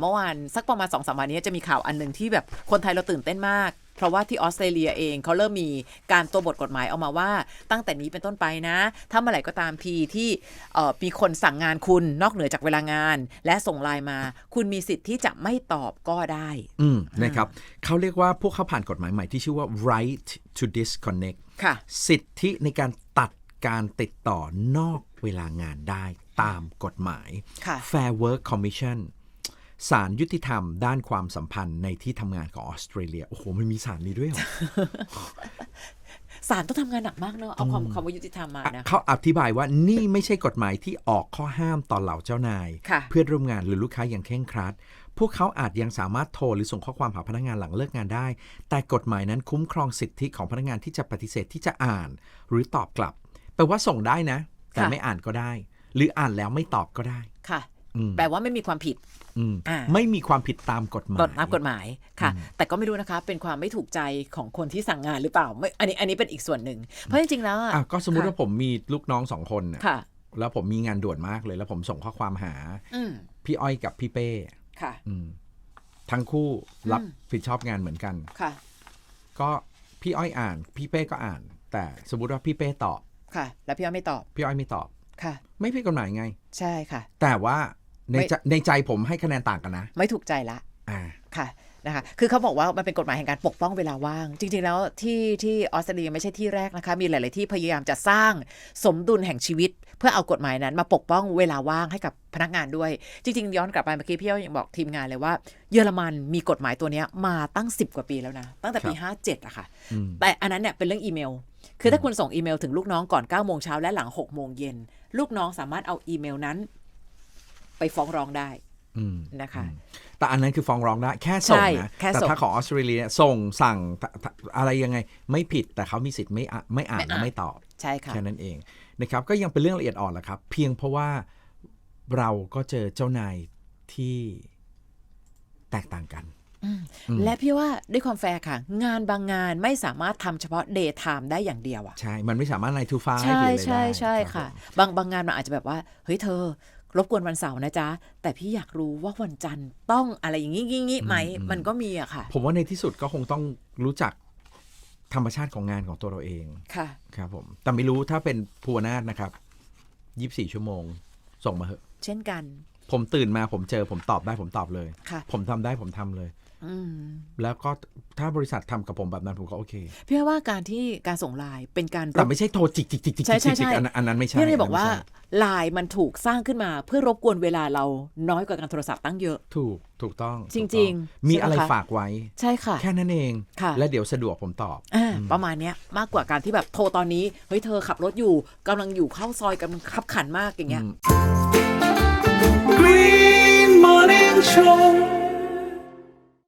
เมื่อวานสักประมาณสองสามวันนี้จะมีข่าวอันหนึ่งที่แบบคนไทยเราตื่นเต้นมาก เพราะว่าที่ออสเตรเลียเองเขาเริ่มมีการตัวบทกฎหมายออกมาว่า ตั้งแต่นี้เป็นต้นไปนะ ถ้าเมื่อไหร่ก็ตามทีที่เอ่อมีคนสั่งงานคุณนอกเหนือจากเวลางาน และส่งไลน์มา คุณมีสิทธิ์ที่จะไม่ตอบก็ได้ อืมนะครับเขาเรียกว่าพวกเขาผ่านกฎหมายใหม่ที่ชื่อว่า right to disconnect ค่ะ สิทธิในการตัดการติดต่อนอกเวลางานได้ตามกฎหมายค่ะ Fair Work Commission ศาลยุติธรรมด้านความสัมพันธ์ในที่ทำงานของออสเตรเลีย โอ้โห มันมีศาลนี้ด้วยเหรอศาลต้องทำงานหนักมากเนอะเอาความความว่ายุติธรรมมาอะนะเขาอธิบายว่านี่ไม่ใช่กฎหมายที่ออกข้อห้ามต่อเหล่าเจ้านายค่ะเพื่อนร่วมงานหรือลูกค้าอย่างเคร่งครัด พวกเขาอาจยังสามารถโทรหรือส่งข้อความหาพนักงานหลังเลิกงานได้ แต่กฎหมายนั้นคุ้มครองสิทธิของพนักงานที่จะปฏิเสธที่จะอ่าน หรือตอบกลับแปลว่าส่งได้นะ แต่ค่ะไม่อ่านก็ได้ หรืออ่านแล้วไม่ตอบก็ได้ค่ะอืม แปลว่าไม่มีความผิดอืมอ่าไม่มีความผิดตามกฎหมายกฎตามกฎหมายค่ะ แต่ก็ไม่รู้นะคะ เป็นความไม่ถูกใจของคนที่สั่งงานหรือเปล่าไม่อันนี้อันนี้เป็นอีกส่วนหนึ่ง เพราะจริงๆแล้วอะอะก็สมมุติค่ะว่าผมมีลูกน้องสองคนน่ะค่ะ แล้วผมมีงานด่วนมากเลย แล้วผมส่งข้อความหาอืมพี่อ้อยกับพี่เป้ค่ะอืมทั้งคู่รับอืมผิดชอบงานเหมือนกันค่ะ ก็พี่อ้อยอ่าน พี่เป้ก็อ่าน แต่สมมุติว่าพี่เป้ตอบค่ะ แล้วพี่อ้อยไม่ตอบ พี่อ้อยไม่ตอบค่ะ ไม่ผิดกฎหมายไง ใช่ค่ะ แต่ว่า ในไม่ใจในใจผมให้คะแนนต่างกันนะ ไม่ถูกใจละอ่าค่ะนะคะคือเขาบอกว่ามันเป็นกฎหมายแห่งการปกป้องเวลาว่าง จริง ๆ แล้วที่ที่ออสเตรเลียไม่ใช่ที่แรกนะคะ มีหลาย ๆ ที่พยายามจะสร้างสมดุลแห่งชีวิต เพื่อเอากฎหมายนั้น มาปกป้องเวลาว่างให้กับพนักงานด้วย จริง ๆ ย้อนกลับไปเมื่อกี้พี่อ้อยยังบอกทีมงานเลยว่า เยอรมันมีกฎหมายตัวเนี้ยมาตั้ง 10 กว่าปีแล้วนะ ตั้งแต่ปี 57อะค่ะอืมแต่อันนั้นเนี่ยเป็นเรื่องอีเมล คือถ้าคุณส่งอีเมลถึงลูกน้องก่อน9โมงเช้าและหลัง6โมงเย็นลูกน้องสามารถเอาอีเมลนั้น ไปฟ้องร้องได้อืมนะคะ แต่อันนั้นคือฟ้องร้องได้แค่ส่งใช่นะแค่แต่ส่งถ้าของออสเตรเลียส่งสั่งทะทะอะไรยังไงไม่ผิดแต่เขามีสิทธิ์ไม่อะไม่อ่านไม่และอ่านไม่ตอบใช่ค่ะแค่นั้นเองนะครับ ก็ยังเป็นเรื่องละเอียดอ่อนแหละครับ เพียงเพราะว่าเราก็เจอเจ้านายที่แตกต่างกันและพี่ว่าด้วยความแฟร์ค่ะ งานบางงานไม่สามารถทำเฉพาะ day time ได้อย่างเดียวอะใช่ มันไม่สามารถในทูฟ้าใช่หรืออะไรใช่ได้ใช่รับค่ะผมบางบางงานมันอาจจะแบบว่า เฮ้ยเธอ รบกวนวันเสาร์นะจ๊ะ แต่พี่อยากรู้ว่าวันจันทร์ต้องอะไรอย่างงี้งี้งี้ไหม มันก็มีอะค่ะ ผมว่าในที่สุดก็คงต้องรู้จักธรรมชาติของงานของตัวเราเอง ค่ะ ครับผม แต่ไม่รู้ถ้าเป็นภูวนาถนะครับยี่สี่ชั่วโมง ส่งมาเหอะ เช่นกัน ผมตื่นมาผมเจอผมตอบได้ผมตอบเลย ค่ะ ผมทำได้ผมทำเลยอืม แล้วก็ถ้าบริษัททำกับผมแบบนั้นผมก็โอเค พี่ว่าการที่การส่งไลน์เป็นการแต่ไม่ใช่โทรจิกจิกจิกจิกใช่ใช่ใช่อันนั้นไม่ใช่พี่เลยบอกว่าไลน์มันถูกสร้างขึ้นมา เพื่อรบกวนเวลาเราน้อยกว่าการโทรศัพท์ตั้งเยอะ ถูกถูกต้อง จริง ๆ มีอะไรฝากไว้ ใช่ค่ะ แค่นั้นเองค่ะ และเดี๋ยวสะดวกผมตอบอประมาณเนี้ยมากกว่าการที่แบบโทรตอนนี้เฮ้ยเธอขับรถอยู่ กำลังอยู่เข้าซอยกำลังขับขันมากอย่างเงี้ย Green Morning Show